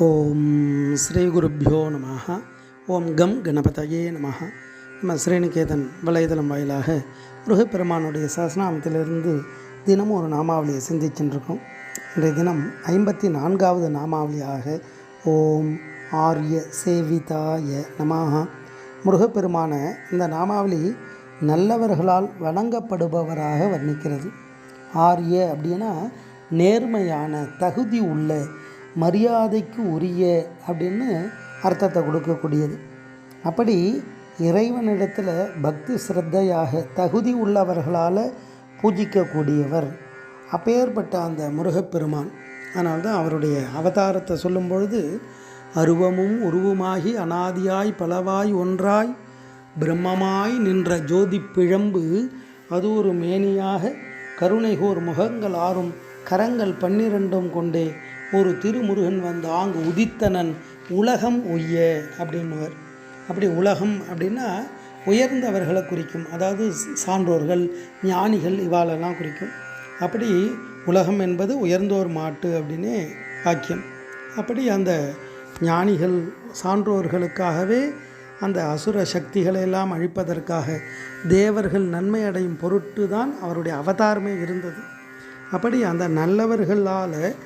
ஓம் ஸ்ரீ குருப்பியோ நம ஓம் கம் கணபதையே நம நம்ம ஸ்ரீநிகேதன் வலைதளம் வாயிலாக முருகப்பெருமானுடைய சாசனாமத்திலிருந்து தினமும் ஒரு நாமாவளியை சிந்திச்சுருக்கோம். இன்றைய தினம் ஐம்பத்தி நான்காவது நாமாவளியாக ஓம் ஆர்ய சேவிதாய நமாக முருகப்பெருமான இந்த நாமாவளி நல்லவர்களால் வணங்கப்படுபவராக வர்ணிக்கிறது. ஆரிய அப்படின்னா நேர்மையான தகுதி உள்ள மரியாதைக்கு உரிய அப்படின்னு அர்த்தத்தை கொடுக்கக்கூடியது. அப்படி இறைவனிடத்தில் பக்தி சிரத்தையாக தகுதி உள்ளவர்களால் பூஜிக்கக்கூடியவர் அப்பேற்பட்ட அந்த முருகப்பெருமான். அதனால்தான் அவருடைய அவதாரத்தை சொல்லும் பொழுது அருவமும் உருவமாகி அனாதியாய் பலவாய் ஒன்றாய் பிரம்மமாய் நின்ற ஜோதி பிழம்பு அது ஒரு மேனியாக கருணைகோர் முகங்கள் ஆறும் கரங்கள் பன்னிரண்டும் கொண்டே ஒரு திருமுருகன் வந்து ஆங்கு உதித்தனன் உலகம் உய்ய அப்படின்னுவர். அப்படி உலகம் அப்படின்னா உயர்ந்தவர்களை குறிக்கும் அதாவது சான்றோர்கள் ஞானிகள் இவாளெல்லாம் குறிக்கும். அப்படி உலகம் என்பது உயர்ந்தோர் மாட்டு அப்படின்னே வாக்கியம். அப்படி அந்த ஞானிகள் சான்றோர்களுக்காகவே அந்த அசுர சக்திகளை எல்லாம் அழிப்பதற்காக தேவர்கள் நன்மை அடையும் பொருட்டு தான் அவருடைய அவதாரமே இருந்தது. அப்படி அந்த நல்லவர்களால்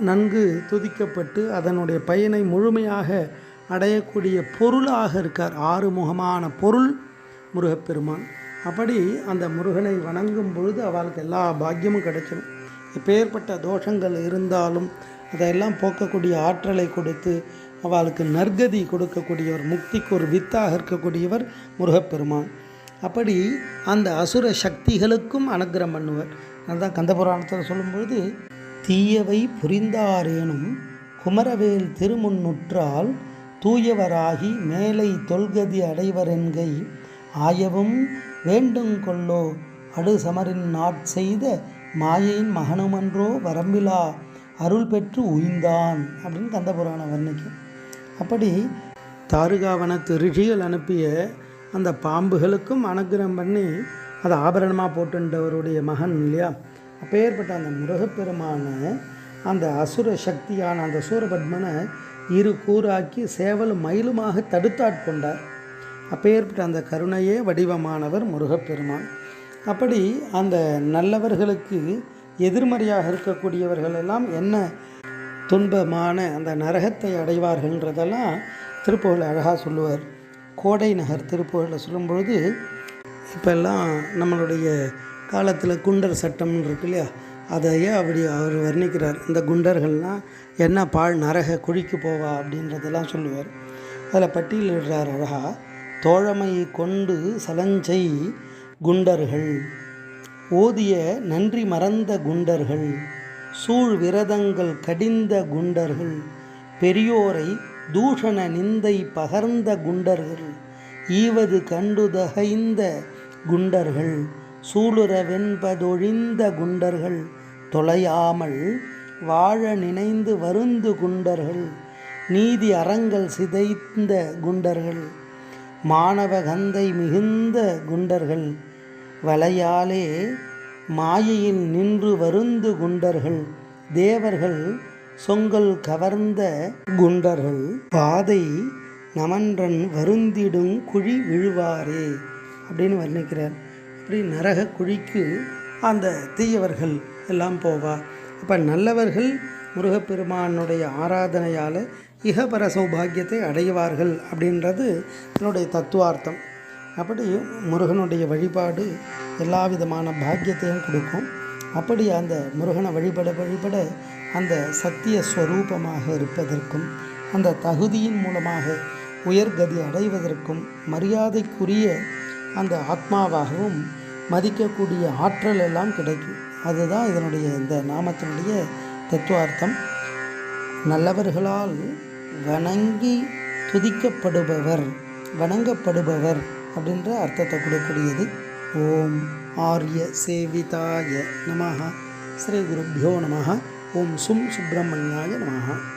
நன்கு துதிக்கப்பட்டு அதனுடைய பயனை முழுமையாக அடையக்கூடிய பொருளாக இருக்கார். ஆறுமுகமான பொருள் முருகப்பெருமான். அப்படி அந்த முருகனை வணங்கும் பொழுது அவளுக்கு எல்லா பாக்கியமும் கிடைச்சிடும். எப்பேற்பட்ட தோஷங்கள் இருந்தாலும் அதையெல்லாம் போக்கக்கூடிய ஆற்றலை கொடுத்து அவளுக்கு நற்கதி கொடுக்கக்கூடியவர் முக்திக்கு ஒரு வித்தாக இருக்கக்கூடியவர் முருகப்பெருமான். அப்படி அந்த அசுர சக்திகளுக்கும் அனுகிரம் பண்ணுவர். அதுதான் கந்தபுராணத்தில் சொல்லும்பொழுது தீயவை புரிந்தாரேனும் குமரவேல் திருமுன்னுற்றால் தூயவராகி மேலை தொல்கதி அடைவரென்கை ஆயவும் வேண்டுங் கொள்ளோ அடு சமரின் நாட் செய்த மாயையின் மகனுமன்றோ வரம்பிலா அருள் பெற்று உய்ந்தான் அப்படின்னு கந்தபுராணம் வர்ணிக்கும். அப்படி தாருகாவனத்து ரிஷிகள் அனுப்பிய அந்த பாம்புகளுக்கும் அனுகிரகம் பண்ணி அதை ஆபரணமாக போட்டுன்றவருடைய மகன் இல்லையா? அப்பேற்பட்ட அந்த முருகப்பெருமான அந்த அசுர சக்தியான அந்த சூரபத்மனை இரு கூறாக்கி சேவலும் மயிலுமாக தடுத்தாட்கொண்டார். அப்பேற்பட்ட அந்த கருணையே வடிவமானவர் முருகப்பெருமான். அப்படி அந்த நல்லவர்களுக்கு எதிர்மறையாக இருக்கக்கூடியவர்கள் எல்லாம் என்ன துன்பமான அந்த நரகத்தை அடைவார்கள்ன்றதெல்லாம் திருப்புகழ் அழகாக சொல்லுவார். கோடை நகர் திருப்புகழில் சொல்லும்பொழுது இப்போல்லாம் நம்மளுடைய காலத்தில் குண்டர் சட்டம்னு இருக்கு இல்லையா? அதையே அப்படி அவர் வர்ணிக்கிறார்? இந்த குண்டர்கள்லாம் என்ன பால் நரக குழிக்கு போவா அப்படின்றதெல்லாம் சொல்லுவார். அதில் பட்டியலிடுறார் அழகா தோழமை கொண்டு சலஞ்சை குண்டர்கள். ஓதிய நன்றி மறந்த குண்டர்கள் சூழ் விரதங்கள் கடிந்த குண்டர்கள் பெரியோரை தூஷண நிந்தை பகர்ந்த குண்டர்கள் ஈவது கண்டுதகைந்த குண்டர்கள் சூளுரவென்பதொழிந்த குண்டர்கள் தொலையாமல் வாழ நினைந்து வருந்து குண்டர்கள் நீதி அறங்கள் சிதைந்த குண்டர்கள் மாணவ கந்தை மிகுந்த குண்டர்கள் வலையாலே மாயையில் நின்று வருந்து குண்டர்கள் தேவர்கள் சொங்கல் கவர்ந்த குண்டர்கள் பாதை நமன்றன் வருந்திடும் குழி விழுவாரே அப்படின்னு வர்ணிக்கிறார். அப்படி நரக குழிக்கு அந்த தீயவர்கள் எல்லாம் போவா. அப்போ நல்லவர்கள் முருகப்பெருமானுடைய ஆராதனையால் இகபர சௌபாகியத்தை அடைவார்கள் அப்படின்றது என்னுடைய தத்துவார்த்தம். அப்படி முருகனுடைய வழிபாடு எல்லா விதமான பாக்கியத்தையும் கொடுக்கும். அப்படி அந்த முருகனை வழிபட வழிபட அந்த சத்திய ஸ்வரூபமாக இருப்பதற்கும் அந்த தகுதியின் மூலமாக உயர்கதி அடைவதற்கும் மரியாதைக்குரிய அந்த ஆத்மாவாகவும் மதிக்கக்கூடிய ஆற்றல் எல்லாம் கிடைக்கும். அதுதான் இதனுடைய இந்த நாமத்தினுடைய தத்துவார்த்தம். நல்லவர்களால் வணங்கி துதிக்கப்படுபவர் வணங்கப்படுபவர். அப்படின்ற அர்த்தத்தை கொடுக்கக்கூடியது. ஓம் ஆரிய சேவிதாய நமஹா. ஸ்ரீ குருப்பியோ நமஹா. ஓம் சும் சுப்பிரமணியாய நமஹா.